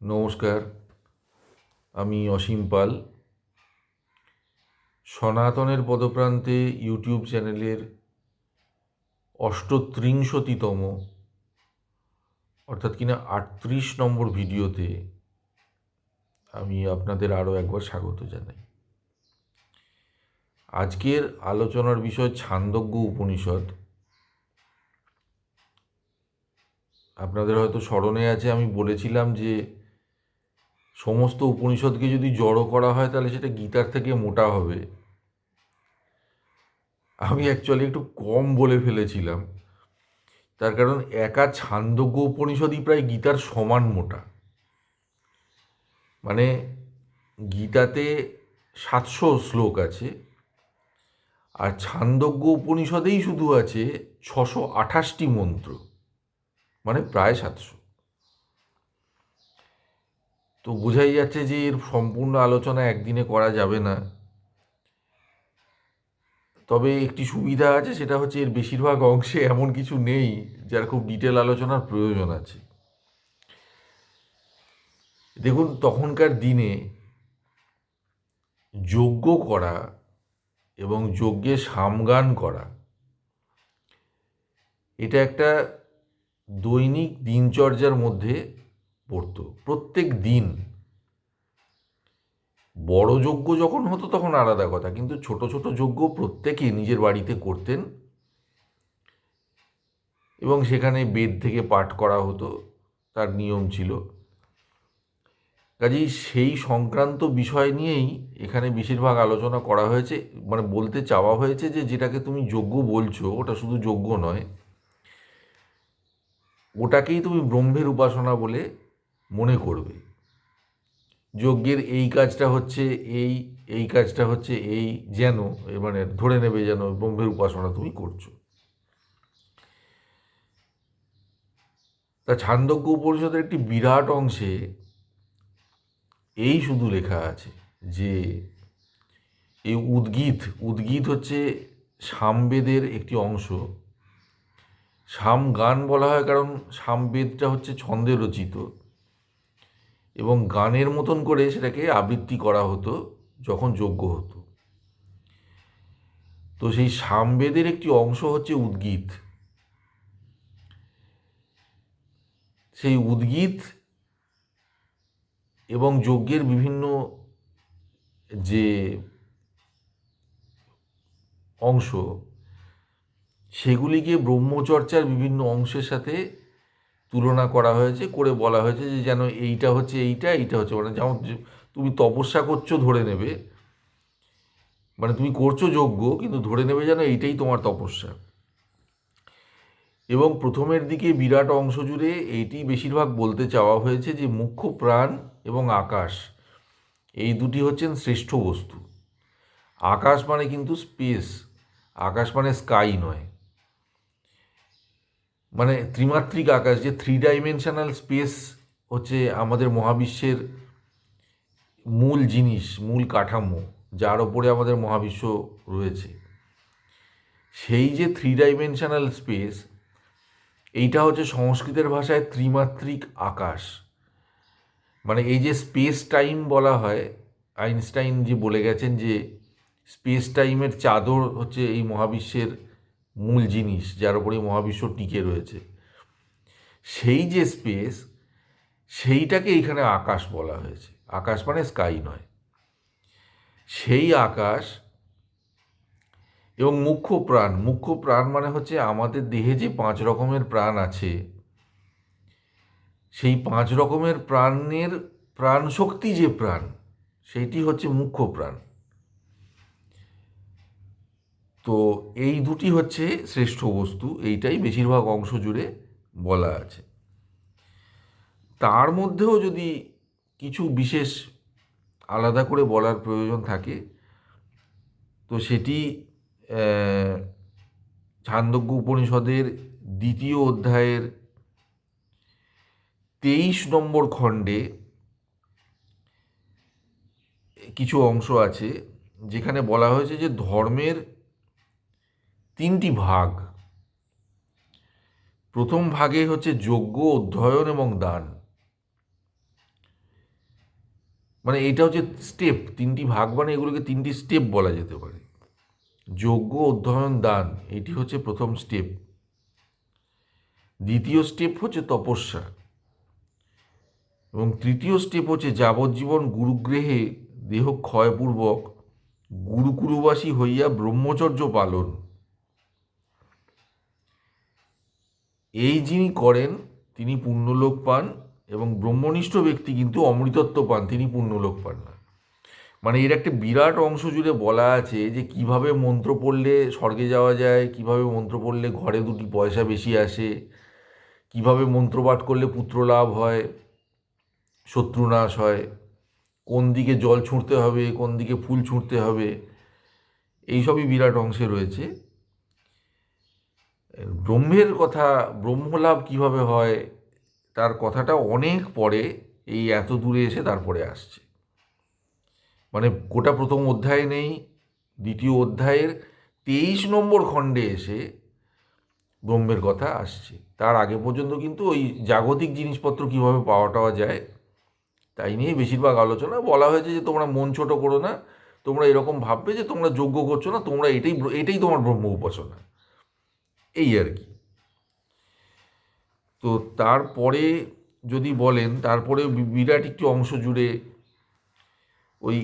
নমস্কার, আমি অসীম পাল। সনাতনের পদপ্রান্তে ইউটিউব চ্যানেলের অষ্টত্রিংশতিতম অর্থাৎ কিনা আটত্রিশ নম্বর ভিডিওতে আমি আপনাদের আরও একবার স্বাগত জানাই। আজকের আলোচনার বিষয় ছান্দজ্ঞ উপনিষদ। আপনাদের হয়তো স্মরণে আছে, আমি বলেছিলাম যে সমস্ত উপনিষদকে যদি জড়ো করা হয়, তাহলে সেটা গীতার থেকে মোটা হবে। আমি অ্যাকচুয়ালি একটু কম বলে ফেলেছিলাম। তার কারণ একা ছান্দজ্ঞ উপনিষদই প্রায় গীতার সমান মোটা। মানে গীতাতে সাতশো শ্লোক আছে, আর ছান্দজ্ঞ উপনিষদেই শুধু আছে ছশো আঠাশটি মন্ত্র। মানে প্রায় সাতশো। তো বোঝাই যাচ্ছে যে এর সম্পূর্ণ আলোচনা একদিনে করা যাবে না। তবে একটি সুবিধা আছে, সেটা হচ্ছে এর বেশিরভাগ অংশে এমন কিছু নেই, যার খুব ডিটেল আলোচনার প্রয়োজন আছে। দেখুন, তখনকার দিনে যজ্ঞ করা এবং যজ্ঞে সামগান করা, এটা একটা দৈনিক দিনচর্যার মধ্যে পড়তো। প্রত্যেক দিন বড় যজ্ঞ যখন হতো তখন আলাদা কথা, কিন্তু ছোট ছোট যজ্ঞ প্রত্যেকে নিজের বাড়িতে করতেন এবং সেখানে বেদ থেকে পাঠ করা হতো, তার নিয়ম ছিল। কাজেই সেই সংক্রান্ত বিষয় নিয়েই এখানে বেশিরভাগ আলোচনা করা হয়েছে মানে বলতে চাওয়া হয়েছে যে যেটাকে তুমি যজ্ঞ বলছো, ওটা শুধু যজ্ঞ নয়, ওটাকেই তুমি ব্রহ্মের উপাসনা বলে মনে করবে। যজ্ঞের এই কাজটা হচ্ছে এই এই কাজটা হচ্ছে এই যেন মানে ধরে নেবে যেন ব্রহ্মের উপাসনা তুমি করছ। তা ছান্দজ্ঞ উপনিষদের একটি বিরাট অংশে এই শুধু লেখা আছে যে, এই উদ্গীত উদ্গীত হচ্ছে সামবেদের একটি অংশ। সাম গান বলা হয় কারণ সামবেদটা হচ্ছে ছন্দে রচিত। এবং গানের মতন করে সেটাকে আবৃত্তি করা হতো, যখন যজ্ঞ হতো। তো সেই সামবেদের একটি অংশ হচ্ছে উদ্গীত। সেই উদ্গীত এবং যজ্ঞের বিভিন্ন যে অংশ, সেগুলিকে ব্রহ্মচর্চার বিভিন্ন অংশের সাথে তুলনা করা হয়েছে, করে বলা হয়েছে যে যেন এইটা হচ্ছে এইটা এইটা হচ্ছে। মানে যেমন তুমি তপস্যা করছ ধরে নেবে মানে তুমি করছ যোগ্য কিন্তু ধরে নেবে যেন এইটাই তোমার তপস্যা। এবং প্রথমের দিকে বিরাট অংশ জুড়ে এইটি বেশিরভাগ বলতে চাওয়া হয়েছে যে মুখ্য প্রাণ এবং আকাশ, এই দুটি হচ্ছেন শ্রেষ্ঠ বস্তু। আকাশ মানে কিন্তু স্পেস, আকাশ মানে স্কাই নয়। মানে ত্রিমাত্রিক আকাশ, যে থ্রি ডাইমেনশনাল স্পেস হচ্ছে আমাদের মহাবিশ্বের মূল জিনিস, মূল কাঠামো, যার ওপরে আমাদের মহাবিশ্ব রয়েছে। সেই যে থ্রি ডাইমেনশনাল স্পেস এইটা হচ্ছে সংস্কৃতের ভাষায় ত্রিমাত্রিক আকাশ। মানে এই যে স্পেস টাইম বলা হয়, আইনস্টাইন যে বলে গেছেন যে স্পেস টাইমের চাদর হচ্ছে এই মহাবিশ্বের মূল জিনিস যার উপরে মহাবিশ্ব টিকে রয়েছে। সেই যে স্পেস সেইটাকে এইখানে আকাশ বলা হয়েছে। আকাশ মানে স্কাই নয়। সেই আকাশ এবং মুখ্য প্রাণ মুখ্য প্রাণ মানে হচ্ছে আমাদের দেহে যে পাঁচ রকমের প্রাণ আছে, সেই পাঁচ রকমের প্রাণের প্রাণ শক্তি যে প্রাণ, সেইটি হচ্ছে মুখ্য প্রাণ। তো এই দুটি হচ্ছে শ্রেষ্ঠ বস্তু, এইটাই বেশিরভাগ অংশ জুড়ে বলা আছে। তার মধ্যেও যদি কিছু বিশেষ আলাদা করে বলার প্রয়োজন থাকে, তো সেটি ছান্দজ্ঞ উপনিষদের দ্বিতীয় অধ্যায়ের তেইশ নম্বর খণ্ডে কিছু অংশ আছে, যেখানে বলা হয়েছে যে ধর্মের তিনটি ভাগ। প্রথম ভাগে হচ্ছে যজ্ঞ, অধ্যয়ন এবং দান। মানে এটা হচ্ছে স্টেপ তিনটি ভাগ মানে এগুলোকে তিনটি স্টেপ বলা যেতে পারে। যোগ্য অধ্যয়ন, দান, এটি হচ্ছে প্রথম স্টেপ দ্বিতীয় স্টেপ হচ্ছে তপস্যা। এবং তৃতীয় স্টেপ হচ্ছে যাবজ্জীবন, গুরুগৃহে দেহ ক্ষয়পূর্বক গুরুকুরুবাসী হইয়া ব্রহ্মচর্য পালন। এই যিনি করেন, তিনি পুণ্যলোক পান এবং ব্রহ্মনিষ্ঠ ব্যক্তি কিন্তু অমৃতত্ব পান, তিনি পুণ্যলোক পান না। মানে এর একটা বিরাট অংশ জুড়ে বলা আছে যে কীভাবে মন্ত্র পড়লে স্বর্গে যাওয়া যায়, কীভাবে মন্ত্র পড়লে ঘরে দুটি পয়সা বেশি আসে, কীভাবে মন্ত্রপাঠ করলে পুত্র লাভ হয় শত্রুনাশ হয়, কোন দিকে জল ছুঁড়তে হবে, কোন দিকে ফুল ছুঁড়তে হবে, এইসবই বিরাট অংশে রয়েছে। ব্রহ্মের কথা, ব্রহ্মলাভ কীভাবে হয়, তার কথাটা অনেক পরে এই এত দূরে এসে তারপরে আসছে। মানে গোটা প্রথম অধ্যায় নেই, দ্বিতীয় অধ্যায়ের তেইশ নম্বর খণ্ডে এসে ব্রহ্মের কথা আসছে। তার আগে পর্যন্ত কিন্তু ওই জাগতিক জিনিসপত্র কীভাবে পাওয়া টাওয়া যায়, তাই নিয়ে বেশিরভাগ আলোচনা বলা হয়েছে যে তোমরা মন ছোট করো না, তোমরা এরকম ভাববে যে তোমরা যোগ্য করছ না, তোমরা এটাই এটাই তোমার ব্রহ্ম উপাসনা। এই আর কি। তো তারপরে যদি বলেন, তারপরে বিরাট একটি অংশ জুড়ে ওই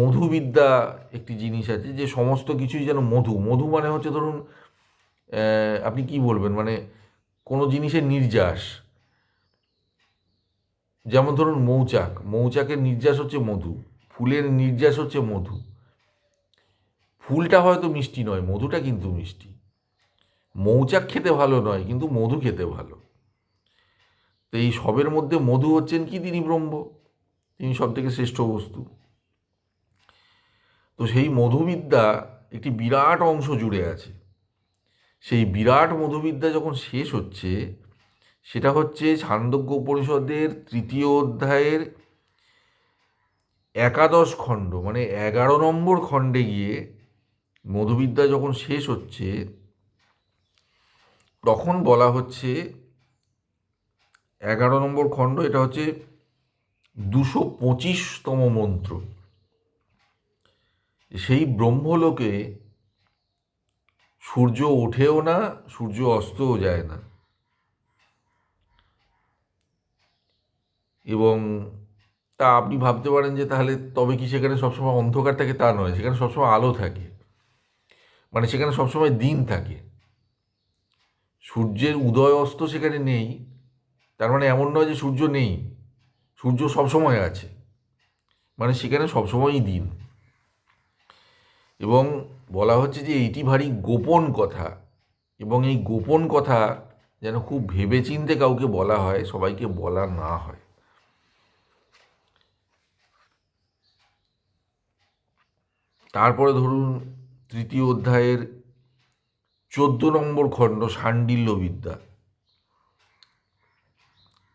মধুবিদ্যা একটি জিনিস আছে যে সমস্ত কিছুই যেন মধু। মধু মানে হচ্ছে ধরুন আপনি কি বলবেন? মানে কোনো জিনিসের নির্যাস। যেমন ধরুন মৌচাক। মৌচাকের নির্যাস হচ্ছে মধু। ফুলের নির্যাস হচ্ছে মধু। ফুলটা হয়তো মিষ্টি নয়, মধুটা কিন্তু মিষ্টি। মৌচাক খেতে ভালো নয়, কিন্তু মধু খেতে ভালো। তো এই সবের মধ্যে মধু হচ্ছেন কি তিনি ব্রহ্ম? তিনি সব থেকে শ্রেষ্ঠ বস্তু। তো সেই মধুবিদ্যা একটি বিরাট অংশ জুড়ে আছে। সেই বিরাট মধুবিদ্যা যখন শেষ হচ্ছে, সেটা হচ্ছে ছান্দোগ্য পরিষদের তৃতীয় অধ্যায়ের একাদশ খণ্ড মানে এগারো নম্বর খণ্ডে গিয়ে মধুবিদ্যা যখন শেষ হচ্ছে, তখন বলা হচ্ছে এগারো নম্বর খণ্ড, এটা হচ্ছে দুশো পঁচিশতম মন্ত্র। সেই ব্রহ্মলোকে সূর্য ওঠেও না, সূর্য অস্তও যায় না। এবং তা আপনি ভাবতে পারেন যে তাহলে তবে কি সেখানে সবসময় অন্ধকার থাকে? তা নয়, সেখানে সবসময় আলো থাকে। মানে সেখানে সবসময় দিন থাকে। সূর্যের উদয় অস্ত সেখানে নেই, তার মানে এমন নয় যে সূর্য নেই, সূর্য সবসময় আছে। মানে সেখানে সবসময়ই দিন। এবং বলা হচ্ছে যে এইটি ভারী গোপন কথা, এবং এই গোপন কথা যেন খুব ভেবেচিন্তে কাউকে বলা হয়, সবাইকে বলা না হয়। তারপরে ধরুন তৃতীয় অধ্যায়ের চোদ্দ নম্বর খণ্ড সাণ্ডিল্য বিদ্যা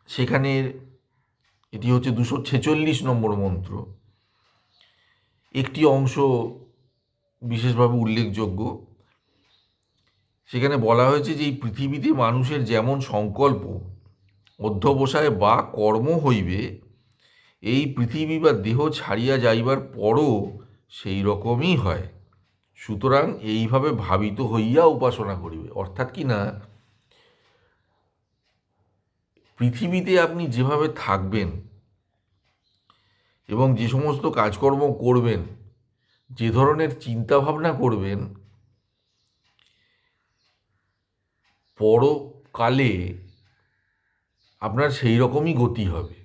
সেখানে এটি হচ্ছে দুশো ছেচল্লিশ নম্বর মন্ত্র। একটি অংশ বিশেষভাবে উল্লেখযোগ্য। সেখানে বলা হয়েছে যে এই পৃথিবীতে মানুষের যেমন সংকল্প, অধ্যবসায় বা কর্ম হইবে, এই পৃথিবী বা দেহ ছাড়িয়া যাইবার পরও সেই রকমই হয়। সুতরাং এইভাবে ভাবিত হইয়া উপাসনা করিবে। অর্থাৎ কি না? পৃথিবীতে আপনি যেভাবে থাকবেন এবং যে সমস্ত কাজকর্ম করবেন, যে ধরনের চিন্তাভাবনা করবেন, পরকালে আপনার সেই রকমই গতি হবে।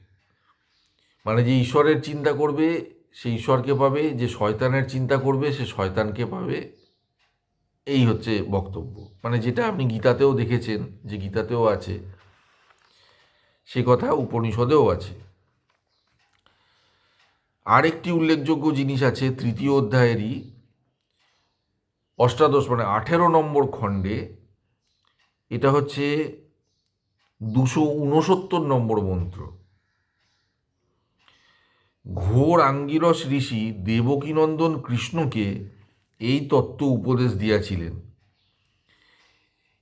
মানে যে ঈশ্বরের চিন্তা করবে সে ঈশ্বরকে পাবে, যে শয়তানের চিন্তা করবে, সে শয়তানকে পাবে। এই হচ্ছে বক্তব্য। মানে যেটা আপনি গীতাতেও দেখেছেন, যে গীতাতেও আছে, সে কথা উপনিষদেও আছে। আরেকটি উল্লেখযোগ্য জিনিস আছে তৃতীয় অধ্যায়েরই, অষ্টাদশ মানে আঠেরো নম্বর খণ্ডে। এটা হচ্ছে দুশো উনসত্তর নম্বর মন্ত্র। ঘোর আঙ্গিরস ঋষি দেবকীনন্দন কৃষ্ণকে এই তত্ত্ব উপদেশ দিয়াছিলেন।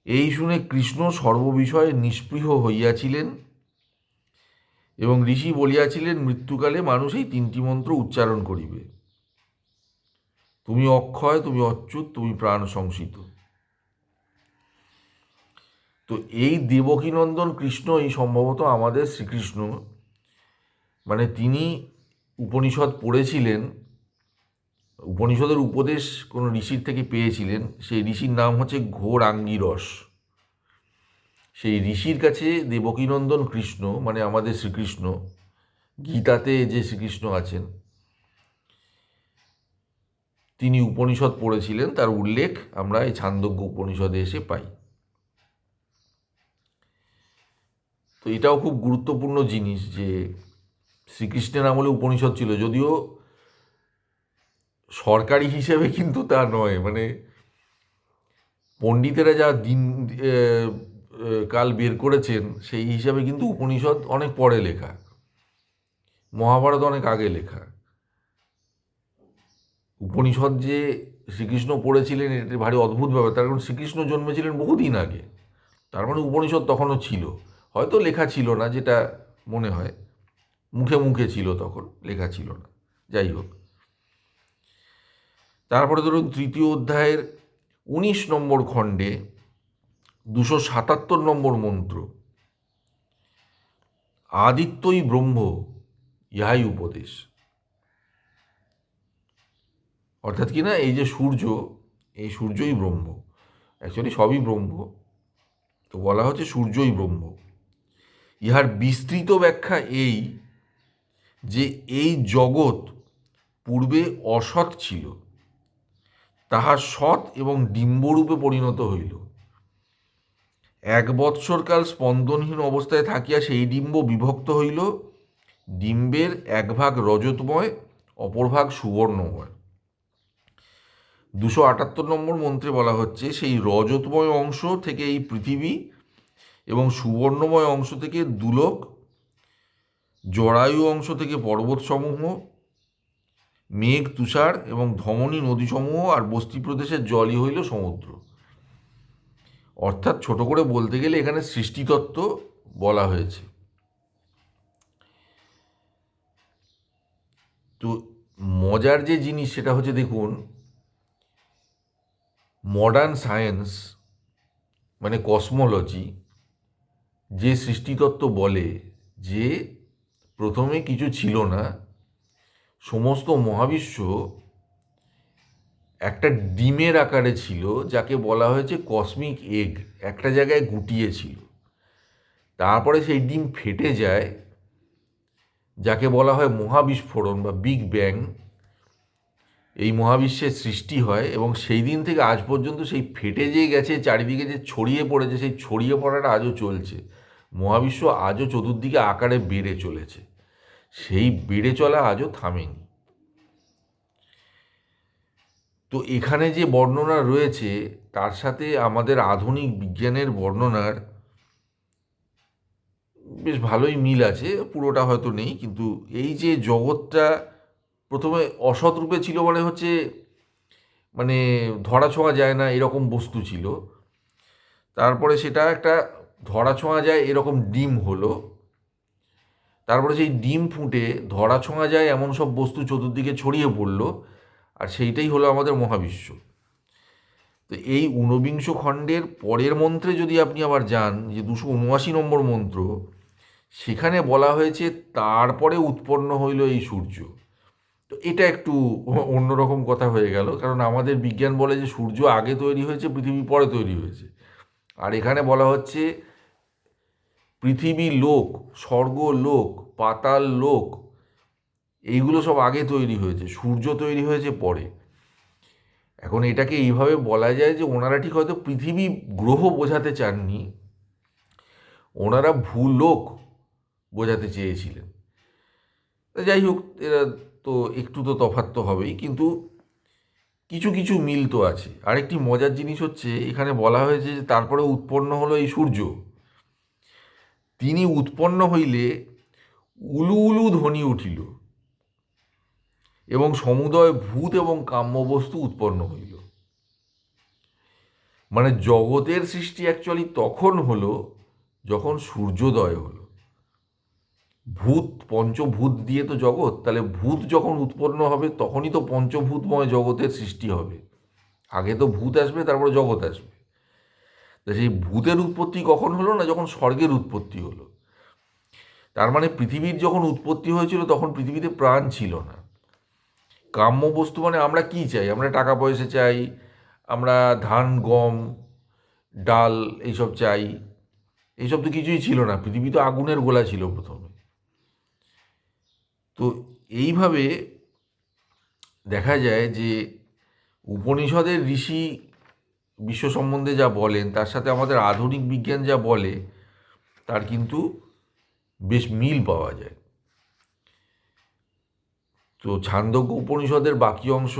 এই শুনে কৃষ্ণ সর্ববিষয়ে নিষ্পৃহ হইয়াছিলেন এবং ঋষি বলিয়াছিলেন, মৃত্যুকালে মানুষ এই তিনটি মন্ত্র উচ্চারণ করিবে। তুমি অক্ষয়, তুমি অচ্যুত, তুমি প্রাণ সংসিত তো এই দেবকীনন্দন কৃষ্ণই সম্ভবত আমাদের শ্রীকৃষ্ণ মানে তিনি উপনিষদ পড়েছিলেন, উপনিষদের উপদেশ কোনো ঋষির থেকে পেয়েছিলেন, সেই ঋষির নাম হচ্ছে ঘোর আঙ্গিরস সেই ঋষির কাছে দেবকীনন্দন কৃষ্ণ মানে আমাদের শ্রীকৃষ্ণ, গীতাতে যে শ্রীকৃষ্ণ আছেন, তিনি উপনিষদ পড়েছিলেন, তার উল্লেখ আমরা এই ছান্দজ্ঞ উপনিষদে এসে পাই। তো এটাও খুব গুরুত্বপূর্ণ জিনিস যে শ্রীকৃষ্ণের আমলে উপনিষদ ছিল, যদিও সরকারি হিসেবে কিন্তু তা নয় মানে পণ্ডিতেরা যা দিন কাল বের করেছেন, সেই হিসাবে কিন্তু উপনিষদ অনেক পরে লেখা, মহাভারত অনেক আগে লেখা। উপনিষদ যে শ্রীকৃষ্ণ পড়েছিলেন এটা ভারী অদ্ভুত ব্যাপার, তার কারণ শ্রীকৃষ্ণ জন্মেছিলেন বহুদিন আগে, তার মানে উপনিষদ তখনও ছিল, হয়তো লেখা ছিল না, যেটা মনে হয়। মুখে মুখে ছিল তখন, লেখা ছিল না। যাই হোক। তারপরে ধরুন তৃতীয় অধ্যায়ের উনিশ নম্বর খণ্ডে দুশো সাতাত্তর নম্বর মন্ত্র, আদিত্যই ব্রহ্ম, ইহাই উপদেশ। অর্থাৎ কি না, এই যে সূর্য, এই সূর্যই ব্রহ্ম। অ্যাকচুয়ালি সবই ব্রহ্ম। তো বলা হচ্ছে সূর্যই ব্রহ্ম। ইহার বিস্তৃত ব্যাখ্যা এই যে এই জগৎ পূর্বে অসৎ ছিল, তাহা সৎ এবং ডিম্বরূপে পরিণত হইল। এক বৎসরকাল স্পন্দনহীন অবস্থায় থাকিয়া সেই ডিম্ব বিভক্ত হইল। ডিম্বের এক ভাগ রজতময়, অপর ভাগ সুবর্ণময়। দুশো আটাত্তর নম্বর মন্ত্রে বলা হচ্ছে, সেই রজতময় অংশ থেকে এই পৃথিবী এবং সুবর্ণময় অংশ থেকে দুলোক জরায়ু অংশ থেকে পর্বতসমূহ, মেঘ, তুষার এবং ধমনী নদীসমূহ আর বস্তি প্রদেশের জলই হইল সমুদ্র। অর্থাৎ ছোট করে বলতে গেলে এখানে সৃষ্টিতত্ত্ব বলা হয়েছে। তো মজার যে জিনিস সেটা হচ্ছে দেখুন মডার্ন সায়েন্স মানে কসমোলজি যে সৃষ্টিতত্ত্ব বলে যে প্রথমে কিছু ছিল না। সমস্ত মহাবিশ্ব একটা ডিমের আকারে ছিল, যাকে বলা হয়েছে কসমিক এগ একটা জায়গায় গুটিয়েছিল তারপরে সেই ডিম ফেটে যায়, যাকে বলা হয় মহাবিস্ফোরণ বা বিগ ব্যাং এই মহাবিশ্বের সৃষ্টি হয় এবং সেই দিন থেকে আজ পর্যন্ত সেই ফেটে যে গেছে, চারিদিকে যে ছড়িয়ে পড়েছে, সেই ছড়িয়ে পড়াটা আজও চলছে। মহাবিশ্ব আজও চতুর্দিকে আকারে বেড়ে চলেছে। সেই বেড়ে চলা আজও থামেনি। তো এখানে যে বর্ণনা রয়েছে, তার সাথে আমাদের আধুনিক বিজ্ঞানের বর্ণনার বেশ ভালোই মিল আছে, পুরোটা হয়তো নেই, কিন্তু এই যে জগৎটা প্রথমে অসৎ রূপে ছিল মানে হচ্ছে মানে ধরা ছোঁয়া যায় না, এরকম বস্তু ছিল। তারপরে সেটা একটা ধরা ছোঁয়া যায়, এরকম ডিম হলো। তারপরে সেই ডিম ফুটে, ধরা ছোঁয়া যায়, এমন সব বস্তু চতুর্দিকে ছড়িয়ে পড়ল, আর সেইটাই হলো আমাদের মহাবিশ্ব। তো এই ঊনবিংশ খণ্ডের পরের মন্ত্রে যদি আপনি আবার যান, যে দুশো উনআশি নম্বর মন্ত্র, সেখানে বলা হয়েছে, তারপরে উৎপন্ন হইল এই সূর্য। তো এটা একটু অন্যরকম কথা হয়ে গেল, কারণ আমাদের বিজ্ঞান বলে যে সূর্য আগে তৈরি হয়েছে, পৃথিবী পরে তৈরি হয়েছে। আর এখানে বলা হচ্ছে পৃথিবী লোক, স্বর্গ লোক, পাতাল লোক, এইগুলো সব আগে তৈরি হয়েছে, সূর্য তৈরি হয়েছে পরে। এখন এটাকে এইভাবে বলা যায় যে ওনারা ঠিক হয়তো পৃথিবী গ্রহ বোঝাতে চাননি, ওনারা ভূলোক বোঝাতে চেয়েছিলেন। যাই হোক, এরা তো একটু তো তফাৎ তো হবেই, কিন্তু কিছু কিছু মিল তো আছে। আরেকটি মজার জিনিস হচ্ছে, এখানে বলা হয়েছে যে তারপরে উৎপন্ন হলো এই সূর্য। তিনি উৎপন্ন হইলে উলু উলু ধ্বনি উঠিল এবং সমুদয় ভূত এবং কাম্যবস্তু উৎপন্ন হইল। মানে জগতের সৃষ্টি অ্যাকচুয়ালি তখন হলো যখন সূর্যোদয় হলো। ভূত, পঞ্চভূত দিয়ে তো জগৎ, তাহলে ভূত যখন উৎপন্ন হবে তখনই তো পঞ্চভূতময় জগতের সৃষ্টি হবে। আগে তো ভূত আসবে, তারপরে জগৎ আসবে। তা সেই ভূতের উৎপত্তি কখন হলো না যখন স্বর্গের উৎপত্তি হলো? তার মানে পৃথিবীর যখন উৎপত্তি হয়েছিল তখন পৃথিবীতে প্রাণ ছিল না। কাম্য বস্তু মানে আমরা কি চাই? আমরা টাকা পয়সা চাই, আমরা ধান, গম, ডাল এইসব চাই। এইসব তো কিছুই ছিল না। পৃথিবী তো আগুনের গোলা ছিল প্রথমে। তো এইভাবে দেখা যায় যে উপনিষদের ঋষি বিশ্ব সম্বন্ধে যা বলেন, তার সাথে আমাদের আধুনিক বিজ্ঞান যা বলে, তার কিন্তু বেশ মিল পাওয়া যায়। তো ছান্দজ্ঞ উপনিষদের বাকি অংশ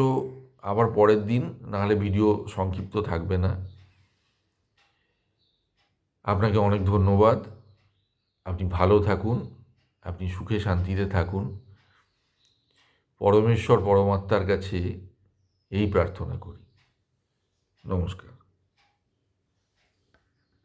আবার পরের দিন, নাহলে ভিডিও সংক্ষিপ্ত থাকবে না। আপনাকে অনেক ধন্যবাদ। আপনি ভালো থাকুন, আপনি সুখে শান্তিতে থাকুন। পরমেশ্বর, পরমাত্মার কাছে এই প্রার্থনা করি। নমস্কার